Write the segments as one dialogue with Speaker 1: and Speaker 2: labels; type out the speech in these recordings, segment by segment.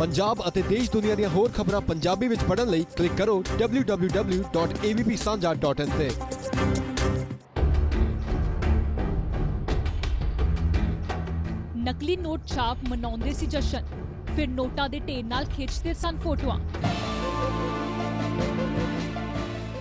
Speaker 1: ਪੰਜਾਬ ਅਤੇ ਦੇਸ਼ ਦੁਨੀਆ ਦੀਆਂ ਹੋਰ ਖਬਰਾਂ ਪੰਜਾਬੀ ਵਿੱਚ ਪੜ੍ਹਨ ਲਈ ਕਲਿੱਕ ਕਰੋ www.avpsanja.in ਤੇ।
Speaker 2: ਨਕਲੀ ਨੋਟ ਛਾਪ ਮਨਾਉਂਦੇ ਸੀ ਜਸ਼ਨ, ਫਿਰ ਨੋਟਾਂ ਦੇ ਢੇਰ ਨਾਲ ਖਿੱਚਦੇ ਸਨ ਫੋਟੋਆਂ।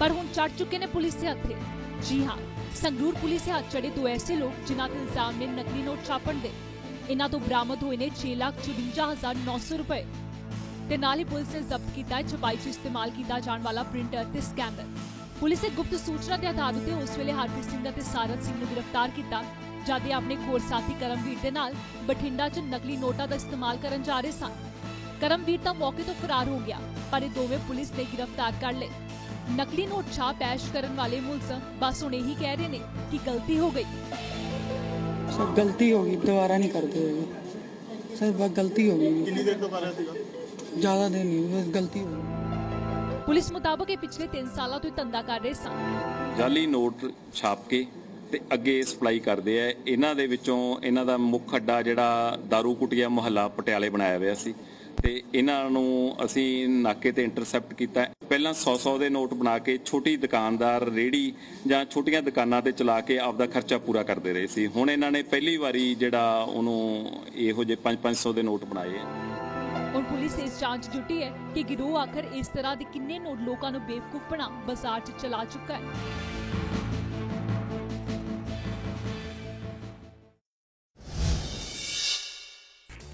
Speaker 2: ਪਰ ਹੁਣ ਚੜ ਚੁੱਕੇ ਨੇ ਪੁਲਿਸ ਦੇ ਹੱਥੇ। ਜੀ ਹਾਂ, ਸੰਗਰੂਰ ਪੁਲਿਸ ਦੇ ਹੱਥ ਚੜੇ ਦੋ ਐਸੇ ਲੋਕ ਜਿਨ੍ਹਾਂ ਤੇ ਇਲਜ਼ਾਮ ਨੇ ਨਕਲੀ ਨੋਟ ਛਾਪਣ ਦੇ। ਇਹਨਾਂ ਤੋਂ ਬਰਾਮਦ ਹੋਏ ਨੇ 6,54,900 ਰੁਪਏ। ਤੇ ਨਾਲ ਹੀ ਪੁਲਿਸ ਨੇ ਜ਼ਬਤ ਕੀਤਾ ਹੈ ਛਪਾਈ 'ਚ ਇਸਤੇਮਾਲ ਕੀਤਾ ਜਾਣ ਵਾਲਾ ਪ੍ਰਿੰਟਰ ਤੇ ਸਕੈਨਰ। ਪੁਲਿਸ ਨੇ ਗੁਪਤ ਸੂਚਨਾ ਦੇ ਆਧਾਰ ਉੱਤੇ ਉਸ ਵੇਲੇ ਹਰਪ੍ਰੀਤ ਸਿੰਘ ਅਤੇ ਸਾਰਤ ਸਿੰਘ ਨੂੰ ਗ੍ਰਿਫਤਾਰ ਕੀਤਾ ਜਦ ਇਹ ਆਪਣੇ ਹੋਰ ਸਾਥੀ ਕਰਮਵੀਰ ਦੇ ਨਾਲ ਬਠਿੰਡਾ 'ਚ ਨਕਲੀ ਨੋਟਾਂ ਦਾ ਇਸਤੇਮਾਲ ਕਰਨ ਜਾ ਰਹੇ ਸਨ। ਕਰਮਵੀਰ ਤਾਂ ਮੌਕੇ ਤੋਂ ਫਰਾਰ ਹੋ ਗਿਆ ਪਰ ਇਹ ਦੋਵੇਂ ਪੁਲਿਸ ਨੇ ਗ੍ਰਿਫਤਾਰ ਕਰ ਲਏ। ਨਕਲੀ ਨੋਟ ਛਾਪ ਐਸ਼ ਕਰਨ ਵਾਲੇ ਮੁਲਜ਼ਮ ਬਸ ਹੁਣ ਇਹੀ ਕਹਿ ਰਹੇ ਨੇ ਕਿ ਗਲਤੀ ਹੋ ਗਈ।
Speaker 3: ਸਰ ਗਲਤੀ ਹੋ ਗਈ ਦੁਬਾਰਾ ਨਹੀਂ ਕਰਦੇ ਹੈਗੇ। ਸਰ ਬਸ ਗਲਤੀ ਹੋ ਗਈ।
Speaker 4: ਕਿੰਨੀ ਦੇਰ ਤੋਂ ਕਰ ਰਿਹਾ ਸੀਗਾ?
Speaker 3: ਜ਼ਿਆਦਾ ਦਿਨ ਨਹੀਂ ਬਸ ਗਲਤੀ ਹੋ ਗਈ।
Speaker 2: ਪੁਲਿਸ ਮੁਤਾਬਕ ਇਹ ਪਿਛਲੇ 3 ਸਾਲਾਂ ਤੋਂ ਇਹ ਧੰਦਾ ਕਰ ਰਹੇ ਸਨ।
Speaker 5: ਜਾਲੀ ਨੋਟ ਛਾਪ ਕੇ ਤੇ ਅੱਗੇ ਸਪਲਾਈ ਕਰਦੇ ਆ। ਇਹਨਾਂ ਦੇ ਵਿੱਚੋਂ ਇਹਨਾਂ ਦਾ ਮੁੱਖ ਅੱਡਾ ਜਿਹੜਾ ਦਾਰੂ ਕੁਟਿਆ ਮੁਹੱਲਾ ਪਟਿਆਲੇ ਬਣਾਇਆ ਹੋਇਆ ਸੀ। ਤੇ ਇਹਨਾਂ ਨੂੰ ਅਸੀਂ ਨਾਕੇ ਤੇ ਇੰਟਰਸੈਪਟ ਕੀਤਾ। ਪਹਿਲਾਂ 100-100 ਦੇ ਨੋਟ ਬਣਾ ਕੇ ਛੋਟੀ ਦੁਕਾਨਦਾਰ ਰੇੜੀ ਜਾਂ ਛੋਟੀਆਂ ਦੁਕਾਨਾਂ ਤੇ ਚਲਾ ਕੇ ਆਪਦਾ ਖਰਚਾ ਪੂਰਾ ਕਰਦੇ ਰਹੇ ਸੀ। ਹੁਣ ਇਹਨਾਂ ਨੇ ਪਹਿਲੀ ਵਾਰੀ ਜਿਹੜਾ ਉਹਨੂੰ ਇਹੋ ਜਿਹੇ 5-500 ਦੇ ਨੋਟ ਬਣਾਏ ਆ।
Speaker 2: ਪੁਲਿਸ ਇਸ ਜਾਂਚ ਜੁਟੀ ਹੈ ਕਿ ਗਿਰੋਹ ਆਖਰ ਇਸ ਤਰ੍ਹਾਂ ਦੇ ਕਿੰਨੇ ਨੋਟ ਲੋਕਾਂ ਨੂੰ ਬੇਵਕੂਫ ਬਣਾ ਬਾਜ਼ਾਰ 'ਚ ਚਲਾ ਚੁੱਕਾ ਹੈ।